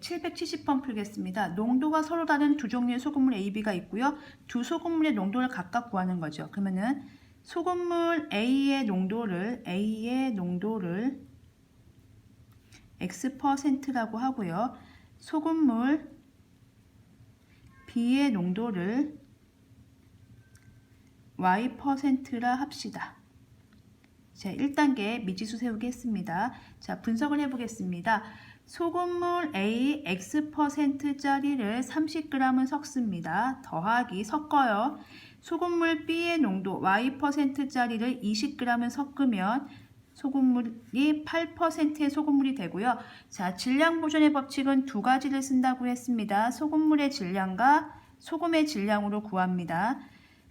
770번 풀겠습니다. 농도가 서로 다른 두 종류의 소금물 A, B가 있고요. 두 소금물의 농도를 각각 구하는 거죠. 그러면은 소금물 A의 농도를 A의 농도를 X%라고 하고요. 소금물 B의 농도를 Y%라 합시다. 자, 1단계 미지수 세우기 했습니다. 자, 분석을 해보겠습니다. 소금물 A X%짜리를 30g을 섞습니다. 더하기 섞어요. 소금물 B의 농도 Y%짜리를 20g을 섞으면 소금물이 8%의 소금물이 되고요. 자, 질량 보존의 법칙은 두 가지를 쓴다고 했습니다. 소금물의 질량과 소금의 질량으로 구합니다.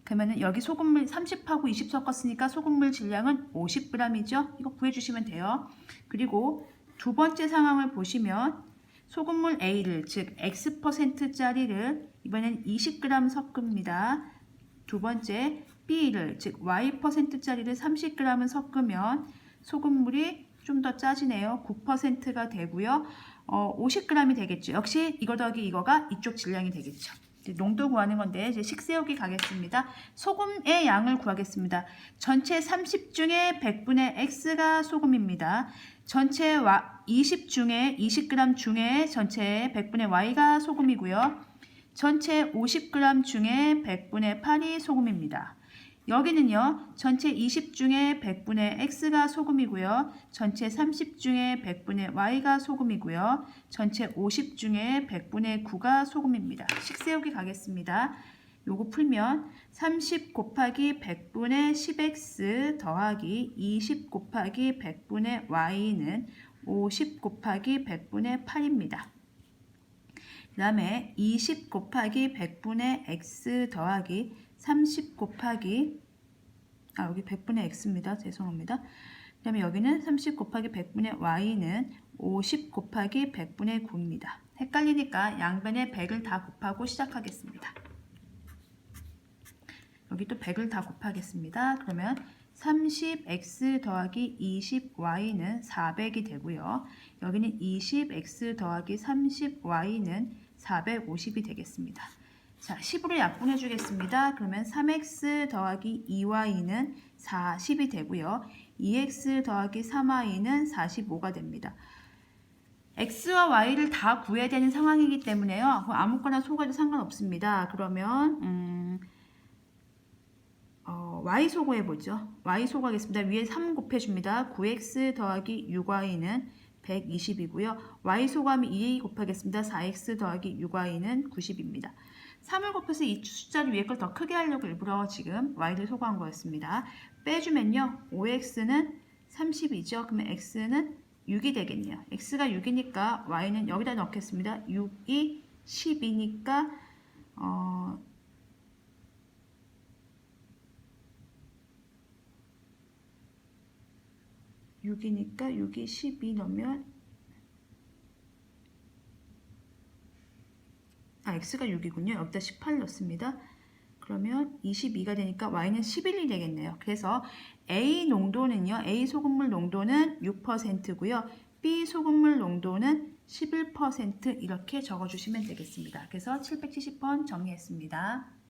그러면 여기 소금물 30하고 20 섞었으니까 소금물 질량은 50g이죠. 이거 구해주시면 돼요. 그리고 두 번째 상황을 보시면 소금물 A를 즉 X%짜리를 이번엔 20g 섞습니다. 두 번째 B를 즉 Y%짜리를 30g을 섞으면 소금물이 좀 더 짜지네요. 9%가 되고요. 어, 50g이 되겠죠. 역시 이거 더하기 이거가 이쪽 질량이 되겠죠. 농도 구하는 건데 이제 식 세우기 가겠습니다. 소금의 양을 구하겠습니다. 전체 30 중에 100분의 X가 소금입니다. 전체 20 중에 20g 중에 전체 100분의 Y가 소금이고요. 전체 50g 중에 100분의 8이 소금입니다. 여기는요, 전체 20 중에 100분의 X가 소금이고요. 전체 30 중에 100분의 Y가 소금이고요. 전체 50 중에 100분의 9가 소금입니다. 식 세우기 가겠습니다. 요거 풀면 30 곱하기 100분의 10x 더하기 20 곱하기 100분의 y는 50 곱하기 100분의 8입니다. 그 다음에 20 곱하기 100분의 x 더하기 30 곱하기 아 여기 100분의 x입니다. 죄송합니다. 그 다음에 여기는 30 곱하기 100분의 y는 50 곱하기 100분의 9입니다. 헷갈리니까 양변에 100을 다 곱하고 시작하겠습니다. 여기 또 100을 다 곱하겠습니다. 그러면 30x 더하기 20y는 400이 되고요. 여기는 20x 더하기 30y는 450이 되겠습니다. 자, 10으로 약분해 주겠습니다. 그러면 3x 더하기 2y는 40이 되고요. 2x 더하기 3y는 45가 됩니다. x와 y를 다 구해야 되는 상황이기 때문에요. 아무거나 속아도 상관없습니다. 그러면 음, 어, y 소거해 보죠. y 소거하겠습니다. 위에 3 곱해 줍니다. 9x 더하기 6y는 120이고요. y 소거하면 2a 곱하겠습니다. 4x 더하기 6y는 90입니다. 3을 곱해서 이 숫자를 위에 걸 더 크게 하려고 일부러 지금 y를 소거한 거였습니다. 빼주면요. 5x는 30이죠. 그러면 x는 6이 되겠네요. x가 6이니까 y는 여기다 넣겠습니다. 6이 10이니까 어, 육이니까 6이 12 넣으면 아 x가 6이군요. 여기다 18 넣습니다. 그러면 22가 되니까 y는 11이 되겠네요. 그래서 A 농도는요. A 소금물 농도는 6%고요. B 소금물 농도는 11% 이렇게 적어주시면 되겠습니다. 그래서 770번 정리했습니다.